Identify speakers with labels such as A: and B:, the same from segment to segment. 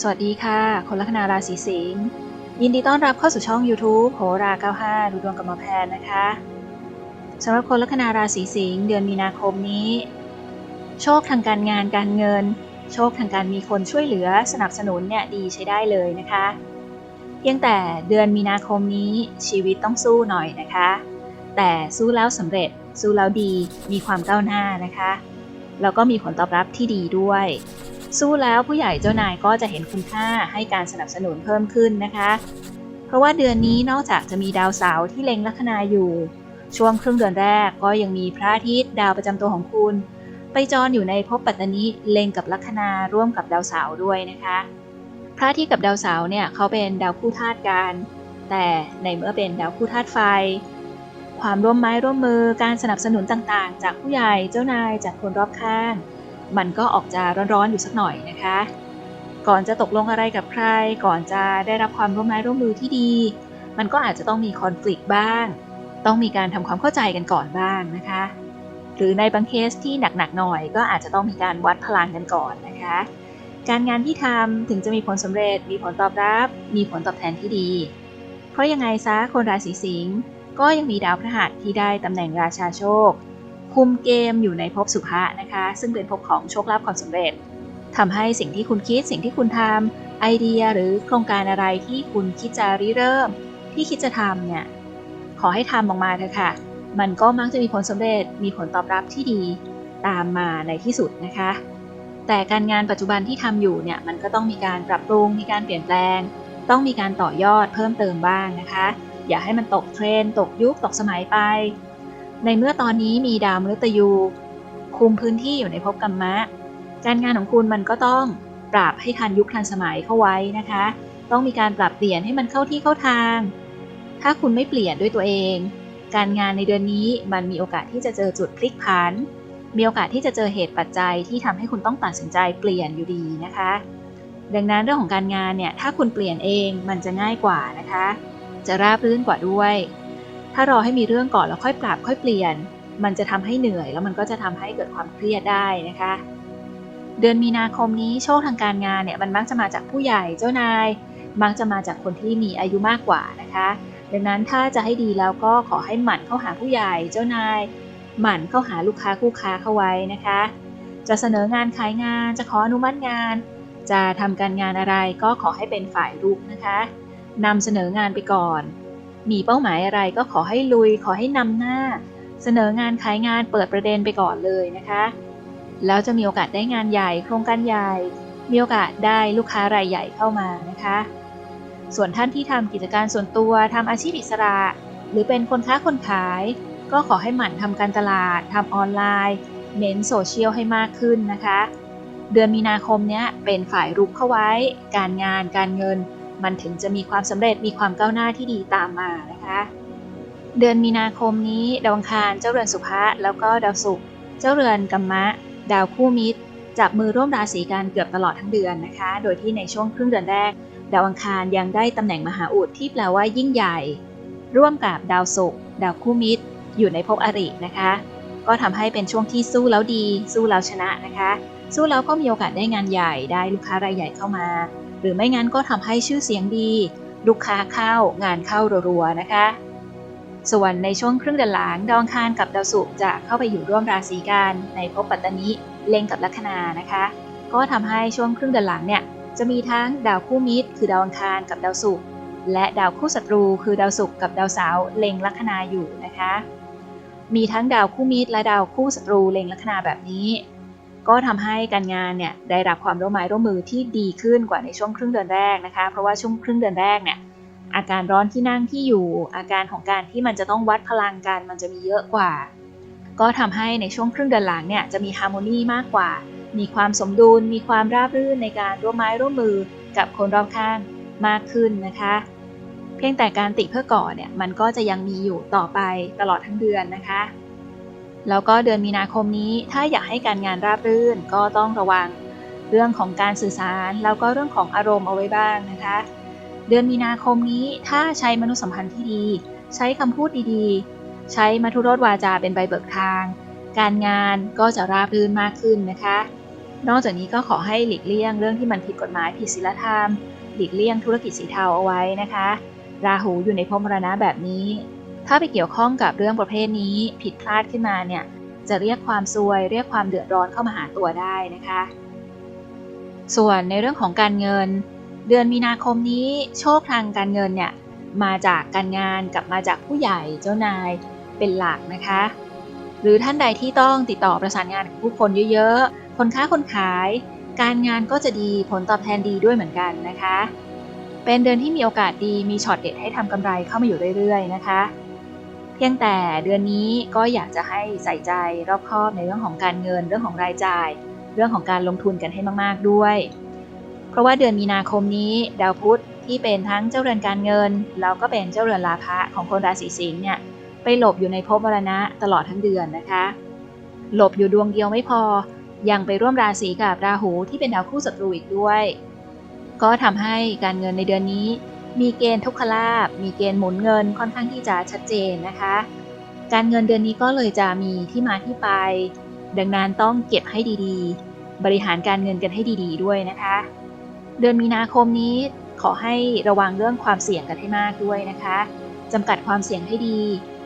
A: สวัสดีค่ะ คนลัคนาราศีสิงห์ยินดีต้อนรับเข้าสู่ช่อง YouTube โหรา 95 ดูดวงกับหมอแพนนะคะสำหรับคนลัคนาราศีสิงห์เดือนมีนาคมนี้ โชคทางการงานการเงิน โชคทางการมีคนช่วยเหลือสนับสนุนเนี่ยดีใช้ได้เลยนะคะเพียงแต่เดือนมีนาคมนี้ชีวิตต้องสู้หน่อยนะคะ แต่สู้แล้วสำเร็จ สู้แล้วดีมีความก้าวหน้านะคะ แล้วก็มีผลตอบรับที่ดีด้วย สู้แล้วผู้ใหญ่เจ้านายก็จะเห็นคุณค่าให้การสนับสนุนเพิ่มขึ้นนะคะ เพราะว่าเดือนนี้นอกจากจะมีดาวเสาร์ที่เล็งลัคนาอยู่ ช่วงครึ่งเดือนแรกก็ยังมีพระอาทิตย์ดาวประจำตัวของคุณ ไปจรอยู่ในภพปัตตานิเล็งกับลัคนาร่วมกับดาวเสาร์ด้วยนะคะ พระอาทิตย์กับดาวเสาร์เนี่ยเขาเป็นดาวคู่ธาตุกัน แต่ในเมื่อเป็นดาวคู่ธาตุไฟความร่วมไม้ร่วมมือการสนับสนุนต่างๆ จากผู้ใหญ่เจ้านายจากคนรอบข้าง มันก็ออกจะร้อนๆอยู่สักหน่อยนะคะ ก่อนจะตกลงอะไรกับใคร ก่อนจะได้รับความร่วมไม้ร่วมมือที่ดี มันก็อาจจะต้องมีคอน FLICT บ้าง ต้องมีการทำความเข้าใจกันก่อนบ้างนะคะ หรือในบางเคสที่หนักๆหน่อย ก็อาจจะต้องมีการวัดพลังกันก่อนนะคะ การงานที่ทำถึงจะมีผลสำเร็จ มีผลตอบรับ มีผลตอบแทนที่ดี เพราะยังไงซะคนราศีสิงห์ก็ยังมีดาวพฤหัสที่ได้ตำแหน่งราชาโชค คุมเกมอยู่ในภพสุภะนะคะ ซึ่งเป็นภพของโชคลาภความสำเร็จทำให้สิ่งที่คุณคิดสิ่งที่คุณทำไอเดียหรือโครงการอะไรที่คุณคิดจะริเริ่ม ที่คิดจะทำเนี่ยขอให้ทำออกมาเถอะค่ะ มันก็มักจะมีผลสำเร็จมีผลตอบรับที่ดีตามมาในที่สุดนะคะ แต่การงานปัจจุบันที่ทำอยู่เนี่ยมันก็ต้องมีการปรับปรุงมีการเปลี่ยนแปลง ต้องมีการต่อยอดเพิ่มเติมบ้างนะคะ อย่าให้มันตกเทรนตกยุคตกสมัยไป ในเมื่อตอนนี้มีดาวมฤตยู คุมพื้นที่อยู่ในภพกรรมะ การงานของคุณมันก็ต้องปรับให้ทันยุคทันสมัยเข้าไว้นะคะ ต้องมีการปรับเปลี่ยนให้มันเข้าที่เข้าทาง ถ้าคุณไม่เปลี่ยนด้วยตัวเอง การงานในเดือนนี้มันมีโอกาสที่จะเจอจุดพลิกผัน มีโอกาสที่จะเจอเหตุปัจจัยที่ทำให้คุณต้องตัดสินใจเปลี่ยนอยู่ดีนะคะ ดังนั้นเรื่องของการงานเนี่ยถ้าคุณเปลี่ยนเองมันจะง่ายกว่านะคะ จะราบรื่นกว่าด้วย ถ้ารอให้มีเรื่องก่อนแล้วค่อยปรับค่อยเปลี่ยน มันจะทำให้เหนื่อย แล้วมันก็จะทำให้เกิดความเครียดได้นะคะ เดือนมีนาคมนี้โชคทางการงานเนี่ยมันมักจะมาจากผู้ใหญ่เจ้านาย มักจะมาจากคนที่มีอายุมากกว่านะคะ ดังนั้นถ้าจะให้ดีแล้วก็ขอให้หมั่นเข้าหาผู้ใหญ่เจ้านาย หมั่นเข้าหาลูกค้าคู่ค้าเข้าไว้นะคะ จะเสนองานขายงานจะขออนุมัติงาน จะทำการงานอะไรก็ขอให้เป็นฝ่ายรุกนะคะนำเสนองานไปก่อน มีเป้าหมายอะไรก็ขอให้ลุย ขอให้นำหน้า เสนองานขายงานเปิดประเด็นไปก่อนเลยนะคะ แล้วจะมีโอกาสได้งานใหญ่ โครงการใหญ่ มีโอกาสได้ลูกค้ารายใหญ่เข้ามานะคะ ส่วนท่านที่ทำกิจการส่วนตัวทำอาชีพอิสระ หรือเป็นคนค้าคนขาย ก็ขอให้หมั่นทำการตลาดทำออนไลน์ เน้นโซเชียลให้มากขึ้นนะคะ เดือนมีนาคมเนี้ยเป็นฝ่ายรุกเข้าไว้ การงานการเงิน มันถึงจะมีความสำเร็จมีความก้าวหน้าที่ดีตามมานะคะ เดือนมีนาคมนี้ดาวอังคารเจ้าเรือนสุภะแล้วก็ดาวศุกร์เจ้าเรือนกัมมะ ดาวคู่มิตรจับมือร่วมราศีกันเกือบตลอดทั้งเดือนนะคะ โดยที่ในช่วงครึ่งเดือนแรก ดาวอังคารยังได้ตำแหน่งมหาอุดที่แปลว่ายิ่งใหญ่ ร่วมกับดาวศุกร์ดาวคู่มิตร อยู่ในภพอรินะคะ ก็ทำให้เป็นช่วงที่สู้แล้วดี สู้แล้วชนะนะคะ สู้แล้วก็มีโอกาสได้งานใหญ่ได้ลูกค้ารายใหญ่เข้ามา หรือไม่งั้นก็ทำให้ชื่อเสียงดี ลูกค้าเข้างานเข้ารัวๆนะคะ ส่วนในช่วงครึ่งเดือนหลังดาวอังคารกับดาวศุกร์จะเข้าไปอยู่ร่วมราศีกันในภพปัตตานิเล็งกับลัคนานะคะ ก็ทำให้ช่วงครึ่งเดือนหลังเนี่ยจะมีทั้งดาวคู่มิตร คือดาวอังคารกับดาวศุกร์และดาวคู่ศัตรู คือดาวศุกร์กับดาวเสาร์เล็งลัคนาอยู่นะคะ มีทั้งดาวคู่มิตรและดาวคู่ศัตรูเล็งลัคนาแบบนี้ ก็ทำให้การงานเนี่ยได้รับความร่วมไม้ร่วมมือที่ดีขึ้นกว่าในช่วงครึ่งเดือนแรกนะคะ เพราะว่าช่วงครึ่งเดือนแรกเนี่ยอาการร้อนที่นั่งที่อยู่ อาการของการที่มันจะต้องวัดพลังกันมันจะมีเยอะกว่า ก็ทำให้ในช่วงครึ่งเดือนหลังเนี่ยจะมีฮาร์โมนีมากกว่า มีความสมดุล มีความราบรื่นในการร่วมไม้ร่วมมือกับคนรอบข้างมากขึ้นนะคะ เพียงแต่การติเพื่อก่อเนี่ยมันก็จะยังมีอยู่ต่อไปตลอดทั้งเดือนนะคะ แล้วก็เดือนมีนาคมนี้ถ้าอยากให้การงานราบรื่นก็ต้องระวังเรื่องของการสื่อสาร แล้วก็เรื่องของอารมณ์เอาไว้บ้างนะคะ เดือนมีนาคมนี้ถ้าใช้มนุษยสัมพันธ์ที่ดี ใช้คำพูดดีๆ ใช้มัทุรสวาจาเป็นใบเบิกทาง การงานก็จะราบรื่นมากขึ้นนะคะ นอกจากนี้ก็ขอให้หลีกเลี่ยงเรื่องที่มันผิดกฎหมายผิดศีลธรรม หลีกเลี่ยงธุรกิจสีเทาเอาไว้นะคะ ราหูอยู่ในภพมรณะแบบนี้ ถ้าไปเกี่ยวข้องกับเรื่องประเภทนี้ผิดพลาดขึ้นมาเนี่ยจะเรียกความซวย เรียกความเดือดร้อนเข้ามาหาตัวได้นะคะ ส่วนในเรื่องของการเงิน เดือนมีนาคมนี้โชคทางการเงินเนี่ยมาจากการงานกับมาจากผู้ใหญ่เจ้านายเป็นหลักนะคะ หรือท่านใดที่ต้องติดต่อประสานงานกับผู้คนเยอะๆ คนค้าคนขาย การงานก็จะดีผลตอบแทนดีด้วยเหมือนกันนะคะ เป็นเดือนที่มีโอกาสดีมีช็อตเด็ดให้ทำกำไรเข้ามาอยู่เรื่อยๆนะคะ พียงแต่เดือนนี้ก็อยากจะให้ใส่ใจรอบคอบในเรื่องของการเงิน เรื่องของรายจ่าย เรื่องของการลงทุนกันให้มาก ๆ ด้วย เพราะว่าเดือนมีนาคมนี้ ดาวพุธที่เป็นทั้งเจ้าเรือนการเงิน แล้วก็เป็นเจ้าเรือนลาภะของคนราศีสิงห์เนี่ยไปหลบอยู่ในภพมรณะตลอดทั้งเดือนนะคะ หลบอยู่ดวงเดียวไม่พอ ยังไปร่วมราศีกับราหูที่เป็นดาวคู่ศัตรูอีกด้วย ก็ทำให้การเงินในเดือนนี้ มีเกณฑ์ทุกขลาบมีเกณฑ์หมุนเงินค่อนข้างที่จะชัดเจนนะคะ การเงินเดือนนี้ก็เลยจะมีที่มาที่ไป ดังนั้นต้องเก็บให้ดีๆ บริหารการเงินกันให้ดี ๆ ด้วยนะคะ เดือนมีนาคมนี้ขอให้ระวังเรื่องความเสี่ยงกันให้มากด้วยนะคะจำกัดความเสี่ยงให้ดี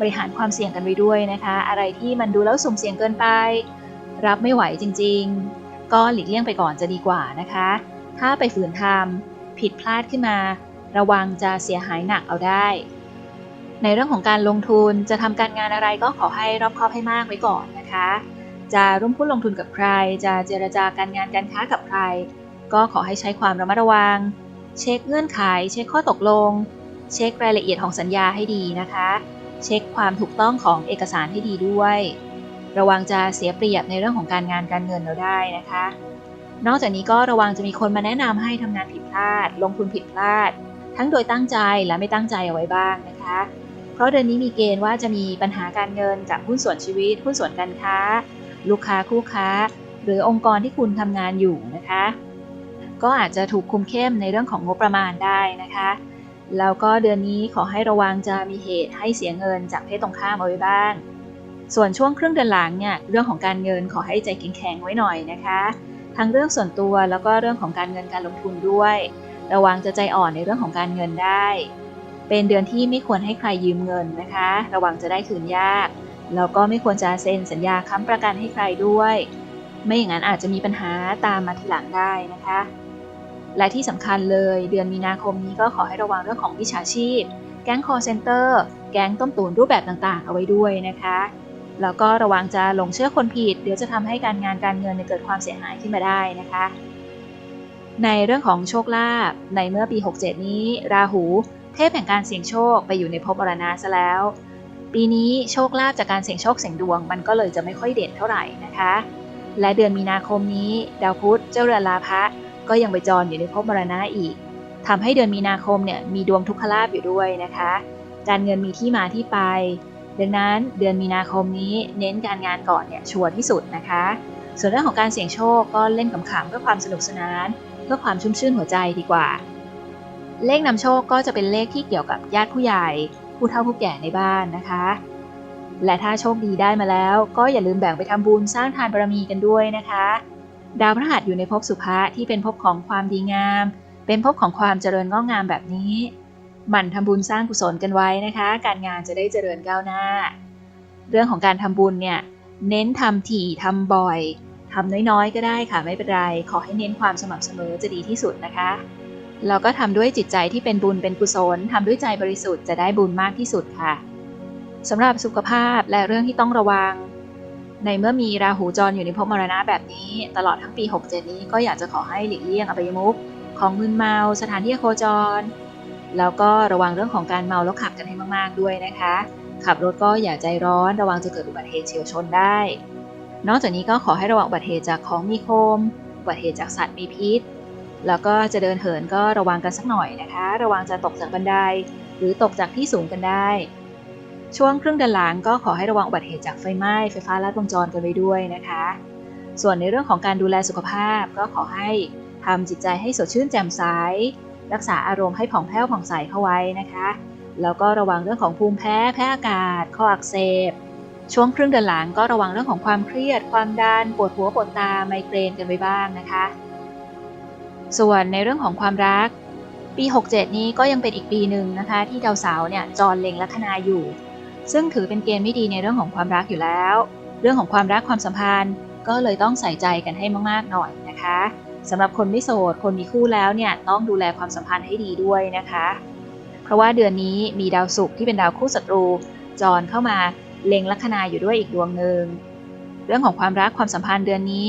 A: บริหารความเสี่ยงกันไว้ด้วยนะคะ อะไรที่มันดูแล้วสุ่มเสี่ยงเกินไป รับไม่ไหวจริง ๆ ก็หลีกเลี่ยงไปก่อนจะดีกว่านะคะ ถ้าไปฝืนทำผิดพลาดขึ้นมา ระวังจะเสียหายหนักเอาได้ ในเรื่องของการลงทุนจะทำการงานอะไรก็ขอให้รอบคอบให้มากไว้ก่อนนะคะ จะร่วมพูดลงทุนกับใคร จะเจรจาการงานการค้ากับใคร ก็ขอให้ใช้ความระมัดระวัง เช็คเงื่อนไข เช็คข้อตกลง เช็ครายละเอียดของสัญญาให้ดีนะคะ เช็คความถูกต้องของเอกสารให้ดีด้วย ระวังจะเสียเปรียบในเรื่องของการงานการเงินเราได้นะคะนอกจากนี้ก็ระวังจะมีคนมาแนะนำให้ทำงานผิดพลาด ลงทุนผิดพลาด ทั้งโดยตั้งใจและไม่ตั้งใจเอาไว้บ้างนะคะ เพราะเดือนนี้มีเกณฑ์ว่าจะมีปัญหาการเงินกับหุ้นส่วนชีวิต หุ้นส่วนการค้า ลูกค้าคู่ค้า หรือองค์กรที่คุณทำงานอยู่นะคะ ก็อาจจะถูกคุมเข้มในเรื่องของงบประมาณได้นะคะแล้วก็เดือนนี้ขอให้ระวังจะมีเหตุให้เสียเงินจากเพศตรงข้ามเอาไว้บ้าง ส่วนช่วงครึ่งเดือนหลังเนี่ยเรื่องของการเงินขอให้ใจแข็งๆไว้หน่อยนะคะ ทั้งเรื่องส่วนตัวแล้วก็เรื่องของการเงินการลงทุนด้วย ระวังจะใจอ่อนในเรื่องของการเงินได้ เป็นเดือนที่ไม่ควรให้ใครยืมเงินนะคะ ระวังจะได้คืนยาก แล้วก็ไม่ควรจะเซ็นสัญญาค้ำประกันให้ใครด้วย ไม่อย่างนั้นอาจจะมีปัญหาตามมาทีหลังได้นะคะ และที่สำคัญเลยเดือนมีนาคมนี้ก็ขอให้ระวังเรื่องของวิชาชีพ แก๊งคอร์เซนเตอร์ แก๊งต้มตุ๋นรูปแบบต่างๆ เอาไว้ด้วยนะคะแล้วก็ระวังจะหลงเชื่อคนผิด เดี๋ยวจะทำให้การงานการเงินเกิดความเสียหายขึ้นมาได้นะคะ ในเรื่องของโชคลาภในเมื่อปี 67 นี้ ราหู เทพแห่งการเสี่ยงโชคไปอยู่ในภพมรณะซะแล้ว ปีนี้โชคลาภจากการเสี่ยงโชคเสี่ยงดวงมันก็เลยจะไม่ค่อยเด่นเท่าไหร่นะคะ และเดือนมีนาคมนี้ ดาวพุธเจ้าเรือนลาภะก็ยังไปจรอยู่ในภพมรณะอีกทำให้เดือนมีนาคมเนี่ยมีดวงทุกขลาภอยู่ด้วยนะคะ การเงินมีที่มาที่ไป ดังนั้นเดือนมีนาคมนี้เน้นการงานก่อนเนี่ยชัวร์ที่สุดนะคะ ส่วนเรื่องของการเสี่ยงโชคก็เล่นขำๆเพื่อความสนุกสนาน เพื่อความชุ่มชื่นหัวใจดีกว่า เลขนำโชคก็จะเป็นเลขที่เกี่ยวกับญาติผู้ใหญ่ ผู้เฒ่าผู้แก่ในบ้านนะคะ และถ้าโชคดีได้มาแล้ว ก็อย่าลืมแบ่งไปทำบุญสร้างทานบารมีกันด้วยนะคะ ดาวพฤหัสอยู่ในภพสุภะที่เป็นภพของความดีงาม เป็นภพของความเจริญงอกงามแบบนี้หมั่นทำบุญสร้างกุศลกันไว้นะคะ การงานจะได้เจริญก้าวหน้า เรื่องของการทำบุญเนี่ย เน้นทำถี่ทำบ่อยทำน้อยๆ ก็ได้ค่ะไม่เป็นไร ขอให้เน้นความสม่ำเสมอจะดีที่สุดนะคะแล้วก็ทำด้วยจิตใจที่เป็นบุญเป็นกุศลทำด้วยใจบริสุทธิ์จะได้บุญมากที่สุดค่ะสำหรับสุขภาพและเรื่องที่ต้องระวัง ในเมื่อมีราหูจรอยู่ในภพมรณะแบบนี้ ตลอดทั้งปี 67 นี้ก็อยากจะขอให้หลีกเลี่ยงอบายมุขของมึนเมาสถานที่โคจร แล้วก็ระวังเรื่องของการเมาแล้วขับกันให้มากๆด้วยนะคะ ขับรถก็อย่าใจร้อนระวังจะเกิดอุบัติเหตุเฉียวชนได้ นอกจากนี้ก็ขอให้ระวังอุบัติเหตุจากของมีคม อุบัติเหตุจากสัตว์มีพิษ แล้วก็จะเดินเหินก็ระวังกันสักหน่อยนะคะ ระวังจะตกจากบันได หรือตกจากที่สูงกันได้ ช่วงครึ่งเดือนหลังก็ขอให้ระวังอุบัติเหตุจากไฟไหม้ไฟฟ้าลัดวงจรกันไว้ด้วยนะคะ ส่วนในเรื่องของการดูแลสุขภาพก็ขอให้ทำจิตใจให้สดชื่นแจ่มใส รักษาอารมณ์ให้ผ่องแผ้วผ่องใสเข้าไว้นะคะ แล้วก็ระวังเรื่องของภูมิแพ้ แพ้อากาศ ข้ออักเสบ ช่วงครึ่งเดือนหลังก็ระวังเรื่องของความเครียด ความดัน ปวดหัว ปวดตา ไมเกรนกันไว้บ้างนะคะ ส่วนในเรื่องของความรัก ปี 67 นี้ก็ยังเป็นอีกปีหนึ่งนะคะ ที่ดาวเสาร์เนี่ยจรเล็งลัคนาอยู่ ซึ่งถือเป็นเกณฑ์ไม่ดีในเรื่องของความรักอยู่แล้ว เรื่องของความรักความสัมพันธ์ ก็เลยต้องใส่ใจกันให้มากๆหน่อยนะคะสำหรับคนไม่โสด คนมีคู่แล้วเนี่ยต้องดูแลความสัมพันธ์ให้ดีด้วยนะคะ ราะว่าเดือนนี้มีดาวศุกร์ที่เป็นดาวคู่ศัตรู จรเข้ามาเล็งลัคนาอยู่ด้วยอีกดวงหนึ่งเรื่องของความรักความสัมพันธ์เดือนนี้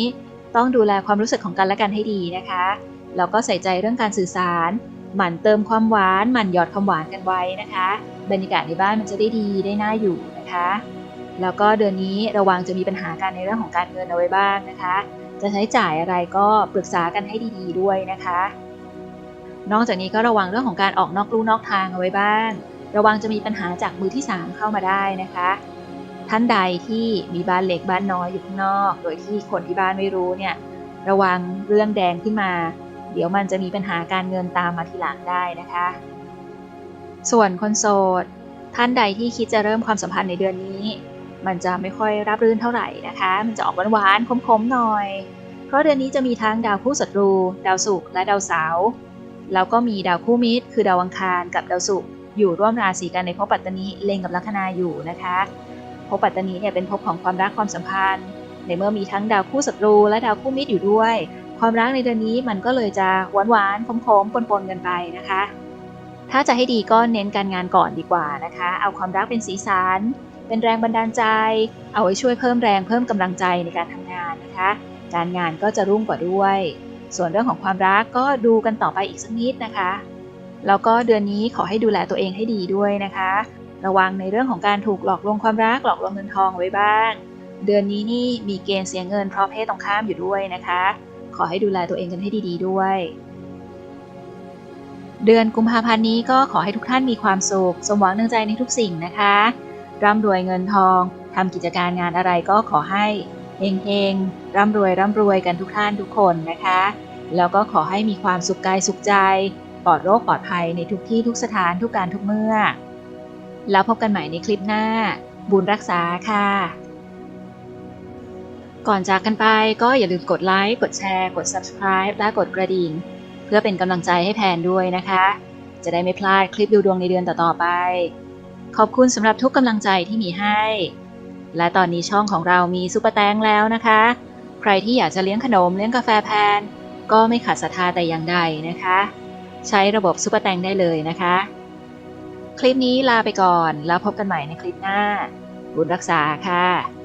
A: ต้องดูแลความรู้สึกของกันและกันให้ดีนะคะแล้วก็ใส่ใจเรื่องการสื่อสาร หมั่นเติมความหวาน หมั่นหยอดความหวานกันไว้นะคะ บรรยากาศในบ้านมันจะได้ดีได้น่าอยู่นะคะ แล้วก็เดือนนี้ระวังจะมีปัญหาการในเรื่องของการเงินเอาไว้บ้างนะคะ จะใช้จ่ายอะไรก็ปรึกษากันให้ดี ๆ ด้วยนะคะ นอกจากนี้ก็ระวังเรื่องของการออกนอกลู่นอกทางเอาไว้บ้าง ระวังจะมีปัญหาจากมือที่ 3 เข้ามาได้นะคะ ท่านใดที่มีบ้านเล็กบ้านน้อยอยู่ข้างนอก โดยที่คนที่บ้านไม่รู้เนี่ย ระวังเรื่องแดงขึ้นมา เดี๋ยวมันจะมีปัญหาการเงินตามมาทีหลังได้นะคะ ส่วนคนโสดท่านใดที่คิดจะเริ่มความสัมพันธ์ในเดือนนี้ มันจะไม่ค่อยรับรื่นเท่าไหร่นะคะ มันจะออกหวานๆคมๆหน่อย เพราะเดือนนี้จะมีทั้งดาวคู่ศัตรู ดาวศุกร์และดาวเสาร์ แล้วก็มีดาวคู่มิตร คือดาวอังคารกับดาวศุกร์อยู่ร่วมราศีกันในภพปัตตานีเล็งกับลัคนาอยู่นะคะภพปัตตานีเนี่ยเป็นภพของความรักความสัมพันธ์ ในเมื่อมีทั้งดาวคู่ศัตรูและดาวคู่มิตรอยู่ด้วย ความรักในเดือนนี้มันก็เลยจะหวานหวานๆคมๆปนๆกันไปนะคะ ถ้าจะให้ดีก็เน้นการงานก่อนดีกว่านะคะ เอาความรักเป็นสีสันเป็นแรงบันดาลใจ เอาไว้ช่วยเพิ่มแรงเพิ่มกำลังใจในการทำงานนะคะ การงานก็จะรุ่งกว่าด้วย ส่วนเรื่องของความรักก็ดูกันต่อไปอีกสักนิดนะคะ แล้วก็เดือนนี้ขอให้ดูแลตัวเองให้ดีด้วยนะคะ ระวังในเรื่องของการถูกหลอกลวงความรักหลอกลวงเงินทองไว้บ้าง เดือนนี้นี่มีเกณฑ์เสียเงินเพราะเพศตรงข้ามอยู่ด้วยนะคะ ขอให้ดูแลตัวเองกันให้ดี ๆ ด้วย เดือนกุมภาพันธ์นี้ก็ขอให้ทุกท่านมีความสุขสมหวังในใจในทุกสิ่งนะคะร่ำรวยเงินทองทำกิจการงานอะไรก็ขอให้ เฮงๆร่ำรวยร่ำรวยกันทุกท่านทุกคนนะคะ แล้วก็ขอให้มีความสุขกายสุขใจปลอดโรคปลอดภัยในทุกที่ทุกสถานทุกการทุกเมื่อ แล้วพบกันใหม่ในคลิปหน้า บุญรักษาค่ะ ก่อนจากกันไปก็อย่าลืมกดไลค์กดแชร์ กด subscribe และกดกระดิ่ง เพื่อเป็นกำลังใจให้แพนด้วยนะคะ จะได้ไม่พลาดคลิปดูดวงในเดือนต่อๆไป ขอบคุณสำหรับทุกกำลังใจที่มีให้ และตอนนี้ช่องของเรามีซุปเปอร์แตงแล้วนะคะ ใครที่อยากจะเลี้ยงขนมเลี้ยงกาแฟแพน ก็ไม่ขาดศรัทธาแต่อย่างใดนะคะ ใช้ระบบซุปเปอร์แตงได้เลยนะคะ คลิปนี้ลาไปก่อนแล้วพบกันใหม่ในคลิปหน้า บุญรักษาค่ะ